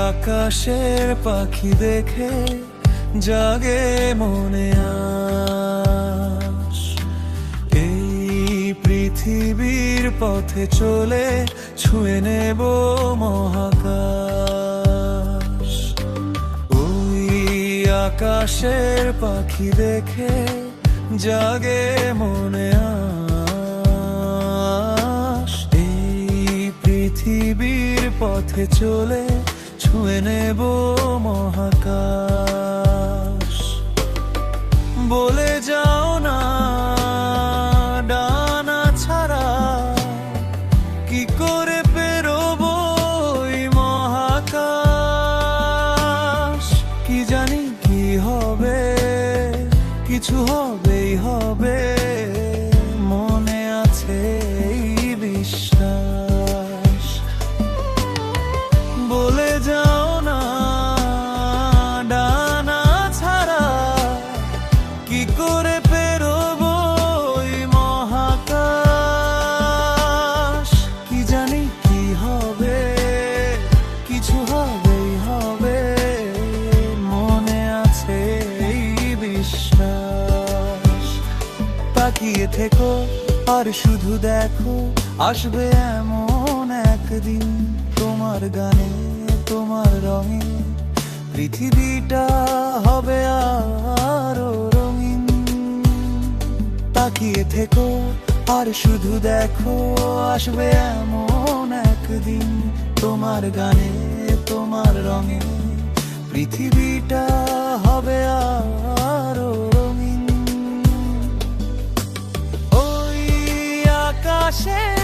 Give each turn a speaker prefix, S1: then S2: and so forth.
S1: আকাশের পাখি দেখে জাগে মনে আস এই পৃথিবীর পথে চলে ছুঁয়ে নেব মহাকাশ। ওই আকাশের পাখি দেখে জাগে মনে আস এই পৃথিবীর পথে চলে ছুঁয়ে নেব মহাকাশ। বলে যাও না, ডানা ছাড়া কি করে পেরোবো মহাকাশ? কি জানি কি হবে, কিছু হবেই হবে। তাকিয়ে থেকো, আর শুধু দেখো, আসবে এমন একদিন। তোমার গানে, তোমার রঙে, পৃথিবীটা হবে আরও রঙিন। তাকিয়ে থেকো, আর শুধু দেখো, আসবে এমন একদিন। তোমার গানে, তোমার রঙে, পৃথিবীটা রঙিন ওই আকাশে